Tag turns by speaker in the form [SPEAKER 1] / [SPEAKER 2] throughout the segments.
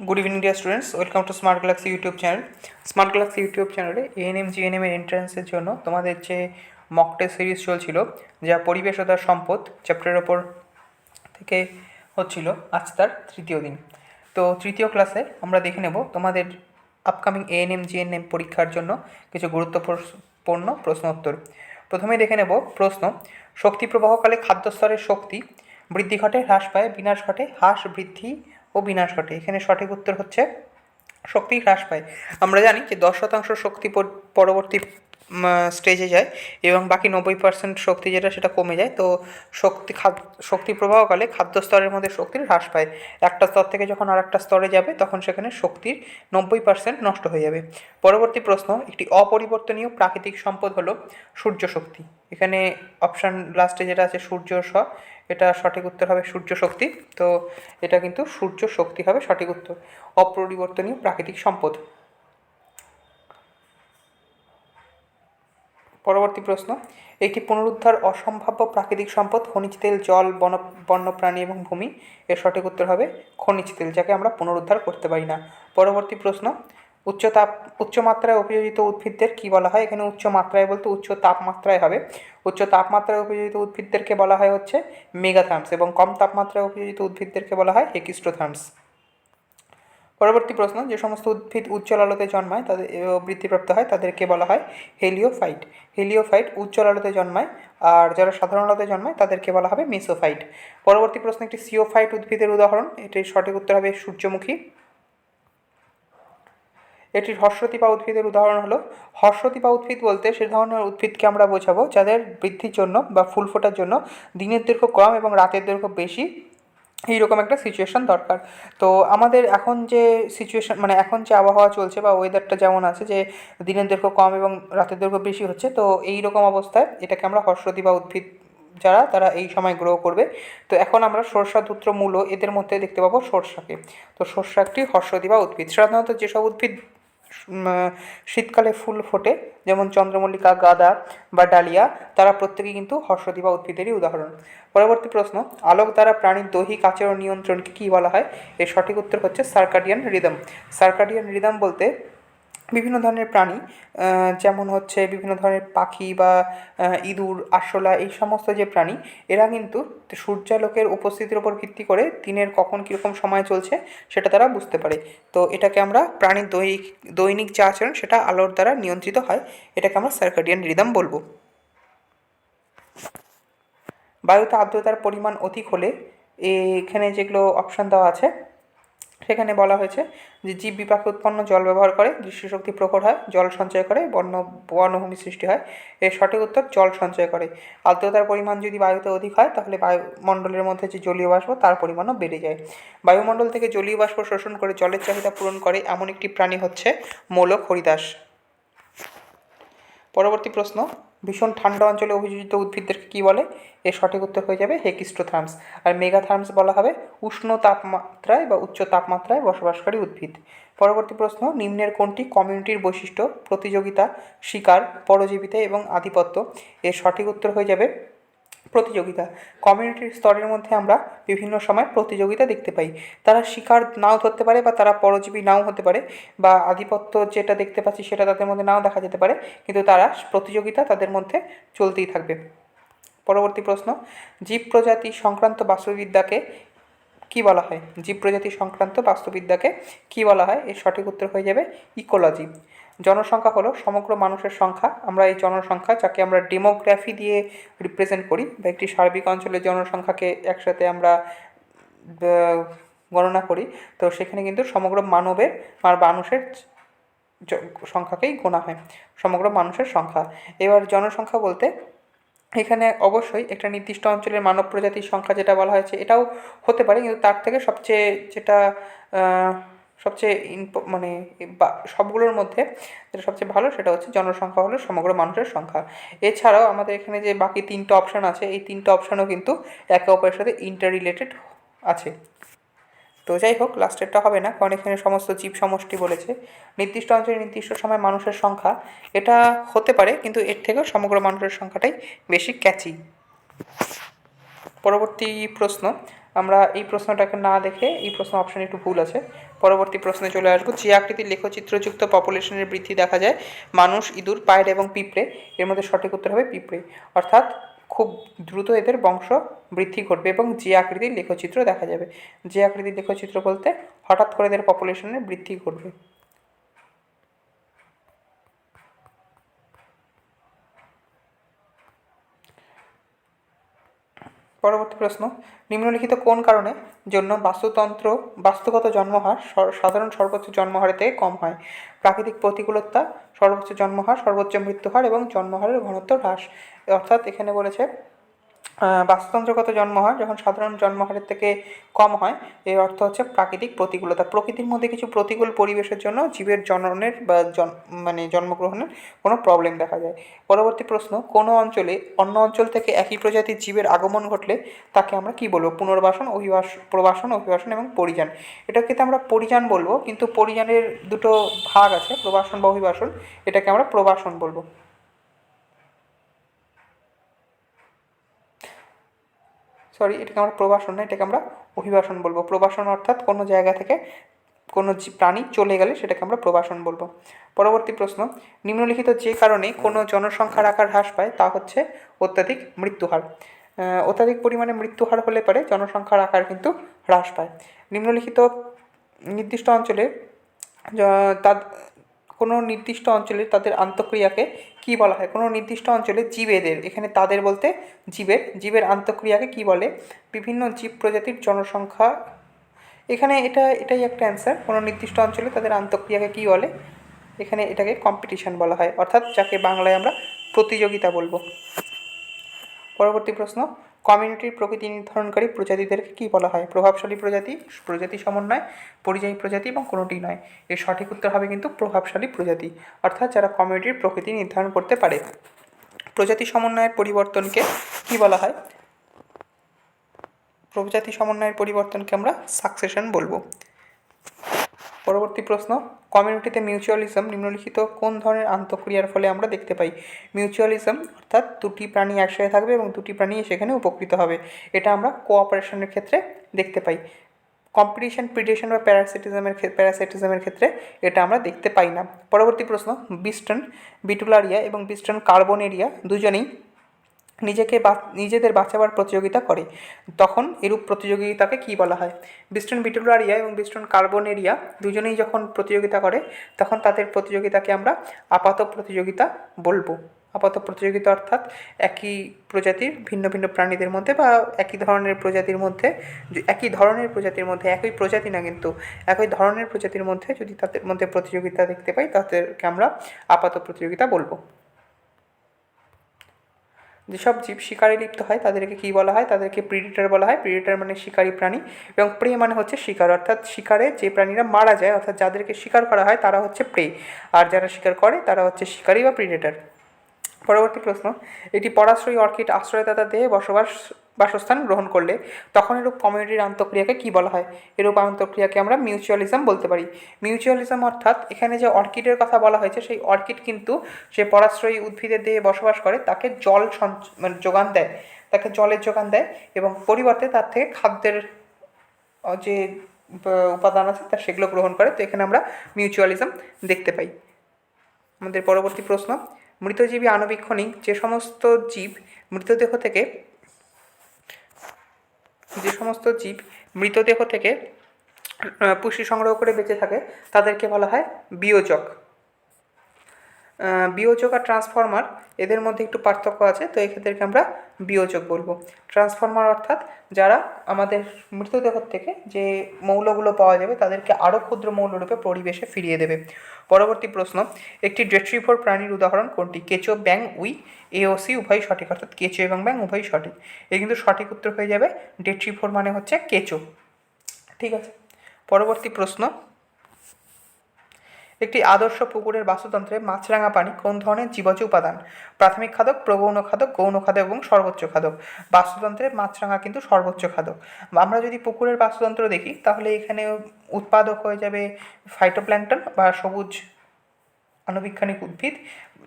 [SPEAKER 1] Good evening dear students welcome to smart galaxy YouTube channel smart galaxy YouTube চ্যানেলে ANM GNM এর এন্ট্রান্সের জন্য তোমাদের যে মক টেস্ট সিরিজ চলছিল, যা পরিবেশ ও তার সম্পদ চ্যাপ্টারের ওপর থেকে হচ্ছিল, আজ তার তৃতীয় দিন। তো তৃতীয় ক্লাসে আমরা দেখে নেব তোমাদের আপকামিং এএনএম জিএনএম পরীক্ষার জন্য কিছু গুরুত্বপূর্ণ প্রশ্ন উত্তর প্রথমে দেখে নেব প্রশ্ন, শক্তি প্রবাহকালে খাদ্যস্তরের শক্তি বৃদ্ধি ঘটে, হ্রাস পায়, বিনাশ ঘটে, হ্রাস বৃদ্ধি ও বিনাশ ঘটে। এখানে সঠিক উত্তর হচ্ছে, শক্তি হ্রাস পায়। আমরা জানি যে দশ শতাংশ শক্তি পরবর্তী স্টেজে যায় এবং বাকি নব্বই পার্সেন্ট শক্তি যেটা সেটা কমে যায়। তো শক্তি শক্তি প্রবাহকালে খাদ্য স্তরের মধ্যে শক্তির হ্রাস পায়। একটা স্তর থেকে যখন আর একটা স্তরে যাবে, তখন সেখানে শক্তির নব্বই পার্সেন্ট নষ্ট হয়ে যাবে। পরবর্তী প্রশ্ন, একটি অপরিবর্তনীয় প্রাকৃতিক সম্পদ হলো সূর্য শক্তি। এখানে অপশান লাস্টে যেটা আছে, সূর্য স, এটা সঠিক উত্তর হবে সূর্য শক্তি। তো এটা কিন্তু সূর্য শক্তি হবে সঠিক উত্তর। অপরিবর্তনীয় প্রাকৃতিক সম্পদ। পরবর্তী প্রশ্ন, একটি পুনরুদ্ধার অসম্ভাব্য প্রাকৃতিক সম্পদ খনিজ তেল, জল, বন, বন্যপ্রাণী এবং ভূমি? এর সঠিক উত্তর হবে খনিজ তেল, যাকে আমরা পুনরুদ্ধার করতে পারি না। পরবর্তী প্রশ্ন, উচ্চ তাপ, উচ্চ মাত্রায় উপযোজিত উদ্ভিদদের কি বলা হয়? এখানে উচ্চ মাত্রায় বলতে উচ্চ তাপমাত্রায় হবে। উচ্চ তাপমাত্রায় উপযোজিত উদ্ভিদদেরকে বলা হয় হচ্ছে মেগাথার্মস এবং কম তাপমাত্রায় উপযোজিত উদ্ভিদদেরকে বলা হয় হেকিস্টোথার্মস। পরবর্তী প্রশ্ন, যে সমস্ত উদ্ভিদ উজ্জ্বল আলোতে জন্মায় তাদের বৃদ্ধিপ্রাপ্ত হয়, তাদেরকে বলা হয় হেলিওফাইট। হেলিওফাইট উজ্জ্বল আলোতে জন্মায়, আর যারা সাধারণ আলোতে জন্মায় তাদেরকে বলা হবে মেসোফাইট। পরবর্তী প্রশ্ন, একটি সিওফাইট উদ্ভিদের উদাহরণ, এটির সঠিক উত্তর হবে সূর্যমুখী। এটির হর্ষতিপা উদ্ভিদের উদাহরণ হলো। হর্ষতিপা উদ্ভিদ বলতে সে ধরনের উদ্ভিদকে আমরা বোঝাবো যাদের বৃদ্ধির জন্য বা ফুল ফোটার জন্য দিনের দৈর্ঘ্য কম এবং রাতের দৈর্ঘ্য বেশি এইরকম একটা সিচুয়েশন দরকার। তো আমাদের এখন যে সিচুয়েশন মানে এখন যে আবহাওয়া চলছে বা ওয়েদারটা যেমন আছে যে দিনের দৈর্ঘ্য কম এবং রাতের দৈর্ঘ্য বেশি হচ্ছে, তো এই রকম অবস্থায় এটাকে আমরা হর্ষদি বা উদ্ভিদ যারা, তারা এই সময় গ্রো করবে। তো এখন আমরা সরষা, ধূত্র, মূল এদের মধ্যে দেখতে পাবো সর্ষাকে। তো সরষা একটি হর্ষদি বা উদ্ভিদ। সাধারণত যেসব উদ্ভিদ শীতকালে ফুল ফোটে। যেমন চন্দ্রমল্লিকা, গাঁদা বা ডালিয়া, তারা প্রত্যেকেই কিন্তু হর্ষদীপা উদ্ভিদেরই উদাহরণ। পরবর্তী প্রশ্ন, আলোক দ্বারা প্রাণীর দৈহিক আচরণ নিয়ন্ত্রণকে কী বলা হয়? এর সঠিক উত্তর হচ্ছে সার্কাডিয়ান রিদম। সার্কাডিয়ান রিদম বলতে বিভিন্ন ধরনের প্রাণী যেমন হচ্ছে বিভিন্ন ধরনের পাখি বা ইঁদুর, আরশোলা এই সমস্ত যে প্রাণী, এরা কিন্তু সূর্যালোকের উপস্থিতির উপর ভিত্তি করে দিনের কখন কীরকম সময় চলছে সেটা তারা বুঝতে পারে। তো এটাকে আমরা প্রাণীর দৈনিক দৈনিক যে আচরণ সেটা আলোর দ্বারা নিয়ন্ত্রিত হয়, এটাকে আমরা সার্কাডিয়ান রিদম বলব। বায়ুতে আর্দ্রতার পরিমাণ অধিক হলে এখানে যেগুলো অপশান দেওয়া আছে সেখানে বলা হয়েছে যে জীব বিপাকে উৎপন্ন জল ব্যবহার করে দৃষ্টিশক্তি প্রখর হয়, জল সঞ্চয় করে, বন্য, বনভূমি সৃষ্টি হয়। এর সঠিক উত্তর, জল সঞ্চয় করে। আর্দ্রতার পরিমাণ যদি বায়ুতে অধিক হয়, তাহলে বায়ুমণ্ডলের মধ্যে যে জলীয় বাষ্প, তার পরিমাণও বেড়ে যায়। বায়ুমণ্ডল থেকে জলীয় বাষ্প শোষণ করে জলের চাহিদা পূরণ করে এমন একটি প্রাণী হচ্ছে মৌলক হরিদাস। পরবর্তী প্রশ্ন ভীষণ ঠান্ডা অঞ্চলে অভিযোজিত উদ্ভিদদেরকে কী বলে? এর সঠিক উত্তর হয়ে যাবে হেকিস্টোথার্মস। আর মেগাথার্মস বলা হবে উষ্ণ তাপমাত্রায় বা উচ্চ তাপমাত্রায় বসবাসকারী উদ্ভিদ। পরবর্তী প্রশ্ন, নিম্নের কোনটি কমিউনিটির বৈশিষ্ট্য, প্রতিযোগিতা, শিকার, পরজীবিতা এবং আধিপত্য? এর সঠিক উত্তর হয়ে যাবে প্রতিযোগিতা। কমিউনিটির স্তরের মধ্যে আমরা বিভিন্ন সময় প্রতিযোগিতা দেখতে পাই। তারা শিকার নাও ধরতে পারে বা তারা পরজীবী নাও হতে পারে বা আধিপত্য যেটা দেখতে পাচ্ছি সেটা তাদের মধ্যে নাও দেখা যেতে পারে, কিন্তু তারা প্রতিযোগিতা তাদের মধ্যে চলতেই থাকবে। পরবর্তী প্রশ্ন, জীব প্রজাতি সংক্রান্ত বাস্তুবিদ্যাকে কি বলা হয়? জীব প্রজাতি সংক্রান্ত বাস্তুবিদ্যাকে কি বলা হয়? এর সঠিক উত্তর হয়ে যাবে ইকোলজি। জনসংখ্যা হলো সমগ্র মানুষের সংখ্যা। আমরা এই জনসংখ্যা, যাকে আমরা ডেমোগ্রাফি দিয়ে রিপ্রেজেন্ট করি, বা একটি সার্বিক অঞ্চলের জনসংখ্যাকে একসাথে আমরা গণনা করি, তো সেখানে কিন্তু সমগ্র মানবের আর মানুষের সংখ্যাকেই গোনা হয়, সমগ্র মানুষের সংখ্যা। এবার জনসংখ্যা বলতে, এখানে অবশ্যই একটা নির্দিষ্ট অঞ্চলের মানব প্রজাতির সংখ্যা যেটা বলা হয়েছে, এটাও হতে পারে, কিন্তু তার থেকে সবচেয়ে যেটা সবচেয়ে ইম্প- মানে সবগুলোর মধ্যে যেটা সবচেয়ে ভালো সেটা হচ্ছে জনসংখ্যা হলো সমগ্র মানুষের সংখ্যা। এছাড়াও আমাদের এখানে যে বাকি তিনটে অপশান আছে, এই তিনটে অপশানও কিন্তু একে অপরের সাথে ইন্টার রিলেটেড আছে। তো যাই হোক লাস্টেরটা হবে না, কারণ এখানে সমস্ত জীব সমষ্টি বলেছে। নির্দিষ্ট অঞ্চলে নির্দিষ্ট সময় মানুষের সংখ্যা, এটা হতে পারে, কিন্তু এর থেকেও সমগ্র মানুষের সংখ্যাটাই বেশি ক্যাচি পরবর্তী প্রশ্ন আমরা এই প্রশ্নটাকে না দেখে এই প্রশ্ন অপশানে একটু ভুল আছে। পরবর্তী প্রশ্নে চলে আসব। যে আকৃতির লেখচিত্রযুক্ত পপুলেশনের বৃদ্ধি দেখা যায়, মানুষ, ইঁদুর, পায়রা এবং পিঁপড়ে, এর মধ্যে সঠিক উত্তর হবে পিঁপড়ে। অর্থাৎ খুব দ্রুত এদের বংশ বৃদ্ধি ঘটবে এবং যে আকৃতির লেখচিত্র দেখা যাবে। যে আকৃতির লেখচিত্র বলতে হঠাৎ করে এদের পপুলেশনের বৃদ্ধি ঘটবে। পরবর্তী প্রশ্ন, নিম্নলিখিত কোন কারণে জন্য বাস্তুতন্ত্র, বাস্তুগত জন্মহার সাধারণ সর্বোচ্চ জন্মহারের থেকে কম হয়? প্রাকৃতিক প্রতিকূলতা, সর্বোচ্চ জন্মহার, সর্বোচ্চ মৃত্যুহার এবং জন্মহারের ঘনত্ব হ্রাস। অর্থাৎ এখানে বলেছে আহ, জন্ম হয় যখন সাধারণ জন্মহারের থেকে কম হয় এর অর্থ হচ্ছে প্রাকৃতিক প্রতিকূলতা। প্রকৃতির মধ্যে কিছু প্রতিকূল পরিবেশের জন্য জীবের জননের বা জন মানে জন্মগ্রহণের কোনো প্রবলেম দেখা যায়। পরবর্তী প্রশ্ন কোনো অঞ্চলে অন্য অঞ্চল থেকে একই প্রজাতির জীবের আগমন ঘটলে তাকে আমরা কি বলব? পুনর্বাসন অভিবাস প্রবাসন অভিবাসন এবং পরিযান। এটাকে তো আমরা পরিযান বলব কিন্তু পরিযানের দুটো ভাগ আছে প্রবাসন বা অভিবাসন। এটাকে আমরা প্রবাসন বলব। সরি, এটাকে আমরা প্রবাসন না, এটাকে আমরা অভিবাসন বলব। প্রবাসন অর্থাৎ কোনো জায়গা থেকে কোনো প্রাণী চলে গেলে সেটাকে আমরা প্রবাসন বলব। পরবর্তী প্রশ্ন, নিম্নলিখিত যে কারণে কোনো জনসংখ্যার আকার হ্রাস পায় তা হচ্ছে অত্যাধিক মৃত্যুহার। অত্যাধিক পরিমাণে মৃত্যুহার হলে পরে জনসংখ্যার আকার কিন্তু হ্রাস পায়। নিম্নলিখিত নির্দিষ্ট অঞ্চলে তাদ কোনো নির্দিষ্ট অঞ্চলে তাদের আন্তঃক্রিয়াকে কি বলা হয়? কোনো নির্দিষ্ট অঞ্চলে জীবেদের, এখানে তাদের বলতে জীবের জীবের আন্তঃক্রিয়াকে কি বলে? বিভিন্ন জীব প্রজাতির জনসংখ্যা। এখানে এটা, এটাই একটা অ্যান্সার কোনো নির্দিষ্ট অঞ্চলে তাদের আন্তঃক্রিয়াকে কী বলে? এখানে এটাকে কম্পিটিশন বলা হয়, অর্থাৎ যাকে বাংলায় আমরা প্রতিযোগিতা বলব। পরবর্তী প্রশ্ন কমিউনিটির প্রকৃতি নির্ধারণকারী প্রজাতিদেরকে কী বলা হয়? প্রভাবশালী প্রজাতি প্রজাতি সমন্বয়, পরিযায়ী প্রজাতি এবং কোনোটি নয়। এর সঠিক উত্তর হবে কিন্তু প্রভাবশালী প্রজাতি, অর্থাৎ যারা কমিউনিটির প্রকৃতি নির্ধারণ করতে পারে। প্রজাতি সমন্বয়ের পরিবর্তনকে কী বলা হয়? প্রজাতি সমন্বয়ের পরিবর্তনকে আমরা সাকসেশন বলব। পরবর্তী প্রশ্ন কমিউনিটিতে মিউচুয়ালিজম নিম্নলিখিত কোন ধরনের আন্তঃক্রিয়ার ফলে আমরা দেখতে পাই? মিউচুয়ালিজম অর্থাৎ দুটি প্রাণী একসাথে থাকবে এবং দুটি প্রাণী সেখানে উপকৃত হবে। এটা আমরা কোঅপারেশনের ক্ষেত্রে দেখতে পাই। কম্পিটিশন প্রিডেশন বা প্যারাসিটিজমের প্যারাসাইটিজমের ক্ষেত্রে এটা আমরা দেখতে পাই না। পরবর্তী প্রশ্ন বিস্টন বিটুলারিয়া এবং বিস্টন কার্বনেরিয়া দুজনেই নিজেকে বা নিজেদের বাঁচাবার প্রতিযোগিতা করে। তখন এরূপ প্রতিযোগিতাকে কী বলা হয়? বিস্টন বিটুলারিয়া এবং বিস্টন কার্বনেরিয়া দুজনেই যখন প্রতিযোগিতা করে, তখন তাদের প্রতিযোগিতাকে আমরা আপাত প্রতিযোগিতা বলব। আপাত প্রতিযোগিতা অর্থাৎ একই প্রজাতির, ভিন্ন ভিন্ন প্রাণীদের মধ্যে বা একই ধরনের প্রজাতির মধ্যে একই ধরনের প্রজাতির মধ্যে, একই প্রজাতি না কিন্তু, একই ধরনের প্রজাতির মধ্যে যদি তাদের মধ্যে প্রতিযোগিতা দেখতে পাই, তাদেরকে আমরা আপাত প্রতিযোগিতা বলব। যেসব জীব শিকারে লিপ্ত হয়, তাদেরকে কী বলা হয়? তাদেরকে প্রিডিটার বলা হয়। প্রিডেটার মানে শিকারী প্রাণী এবং প্রে মানে হচ্ছে শিকার। অর্থাৎ শিকারে যে প্রাণীরা মারা যায়, অর্থাৎ যাদেরকে শিকার করা হয়, তারা হচ্ছে প্রে আর যারা শিকার করে, তারা হচ্ছে শিকারী বা প্রিডেটার পরবর্তী প্রশ্ন, এটি পরাশ্রয়ী অর্কিড আশ্রয়দাতা দেহে বসবাস বাসস্থান গ্রহণ করলে, তখন এরূপ কমিউনিটির আন্তঃক্রিয়াকে কী বলা হয়? এরূপ আন্তঃক্রিয়াকে আমরা মিউচুয়ালিজম বলতে পারি। মিউচুয়ালিজম অর্থাৎ, এখানে যে অর্কিডের কথা বলা হয়েছে, সেই অর্কিড কিন্তু যে পরাশ্রয়ী উদ্ভিদের দেহে বসবাস করে, তাকে জল মানে যোগান দেয়। তাকে জলের যোগান দেয় এবং পরিবর্তে তার থেকে খাদ্যের যে উপাদান আছে, তা সেগুলো গ্রহণ করে। তো এখানে আমরা মিউচুয়ালিজম দেখতে পাই। আমাদের পরবর্তী প্রশ্ন, মৃতজীবী আণুবীক্ষণিক যে সমস্ত জীব মৃতদেহ থেকে যে সমস্ত জীব মৃতদেহ থেকে পুষ্টি সংগ্রহ করে বেঁচে থাকে তাদেরকে বলা হয় বিয়োজক। বিয়োজক আর ট্রান্সফর্মার এদের মধ্যে একটু পার্থক্য আছে, তো এক্ষেত্রে আমরা বিয়োজক বলব। ট্রান্সফর্মার অর্থাৎ যারা আমাদের মৃতদেহ থেকে যে মৌলগুলো পাওয়া যাবে, তাদেরকে আরও ক্ষুদ্র মৌলরূপে পরিবেশে ফিরিয়ে দেবে। পরবর্তী প্রশ্ন, একটি ডেট্রিফোর প্রাণীর উদাহরণ কোনটি? কেঁচো, ব্যাং, উই এওসি উভয় সঠিক, অর্থাৎ কেঁচো এবং ব্যাং উভয় সঠিক। এ কিন্তু সঠিক উত্তর হয়ে যাবে ডেট্রিফোর মানে হচ্ছে কেঁচো। ঠিক আছে? পরবর্তী প্রশ্ন একটি আদর্শ পুকুরের বাস্তুতন্ত্রে মাছরাঙা পানি কোন ধরনের জীবজ উপাদান? প্রাথমিক খাদক প্রগৌণ খাদক, গৌণ খাদক এবং সর্বোচ্চ খাদক। বাস্তুতন্ত্রে মাছরাঙা কিন্তু সর্বোচ্চ খাদক। আমরা যদি পুকুরের বাস্তুতন্ত্র দেখি, তাহলে এখানে উৎপাদক হয়ে যাবে ফাইটোপ্ল্যাঙ্কটন বা সবুজ আণুবীক্ষণিক উদ্ভিদ।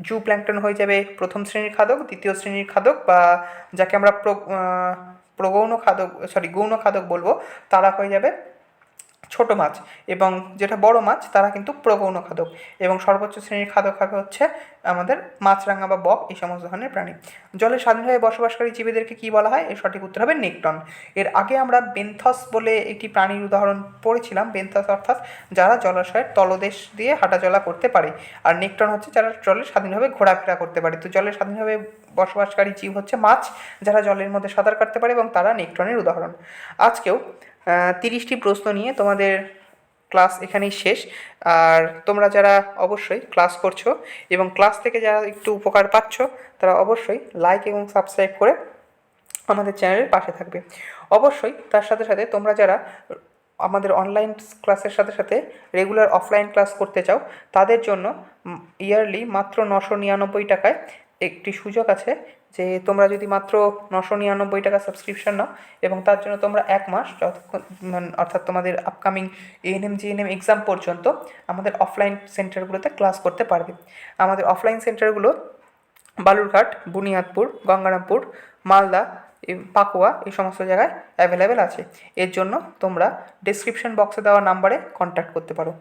[SPEAKER 1] জু প্ল্যাঙ্কটন হয়ে যাবে প্রথম শ্রেণির খাদক, দ্বিতীয় শ্রেণির খাদক বা যাকে আমরা প্র- প্রগৌণ খাদক সরি গৌণ খাদক বলব, তারা হয়ে যাবে ছোট মাছ এবং যেটা বড় মাছ, তারা কিন্তু প্রগৌণ খাদক এবং সর্বোচ্চ শ্রেণির খাদক হবে হচ্ছে আমাদের মাছরাঙা বা বক, এই সমস্ত ধরনের প্রাণী। জলে স্বাধীনভাবে বসবাসকারী জীবীদেরকে কী বলা হয়? এর সঠিক উত্তর হবে নেকটন। এর আগে আমরা বেন্থস বলে একটি প্রাণীর উদাহরণ পড়েছিলাম, বেন্থস অর্থাৎ যারা জলাশয়ের তলদেশ দিয়ে হাঁটাচলা করতে পারে। আর নেকটন হচ্ছে যারা জলে স্বাধীনভাবে ঘোরাফেরা করতে পারে। তো জলে স্বাধীনভাবে বসবাসকারী জীব হচ্ছে মাছ, যারা জলের মধ্যে সাঁতার কাটতে পারে এবং তারা নেকটনের উদাহরণ। আজকেও তিরিশটি প্রশ্ন নিয়ে তোমাদের ক্লাস এখানেই শেষ। আর তোমরা যারা অবশ্যই ক্লাস করছ এবং ক্লাস থেকে যারা একটু উপকার পাচ্ছ, তারা অবশ্যই লাইক এবং সাবস্ক্রাইব করে আমাদের চ্যানেলের পাশে থাকবে। অবশ্যই তার সাথে সাথে তোমরা যারা আমাদের অনলাইন ক্লাসের সাথে সাথে রেগুলার অফলাইন ক্লাস করতে চাও, তাদের জন্য ইয়ারলি মাত্র নশো নিরানব্বই টাকায় একটি সুযোগ আছে যে তোমরা যদি মাত্র নশো নিরানব্বই টাকা সাবস্ক্রিপশন নাও এবং তার জন্য তোমরা এক মাস যতক্ষণ অর্থাৎ তোমাদের আপকামিং এএনএম জিএনএম এক্সাম পর্যন্ত আমাদের অফলাইন সেন্টারগুলোতে ক্লাস করতে পারবে। আমাদের অফলাইন সেন্টারগুলো বালুরঘাট, বুনিয়াদপুর, গঙ্গারামপুর, মালদা পাকুয়া এই সমস্ত জায়গায় অ্যাভেলেবেল আছে। এর জন্য তোমরা ডেসক্রিপশন বক্সে দেওয়া নাম্বারে কন্ট্যাক্ট করতে পারো।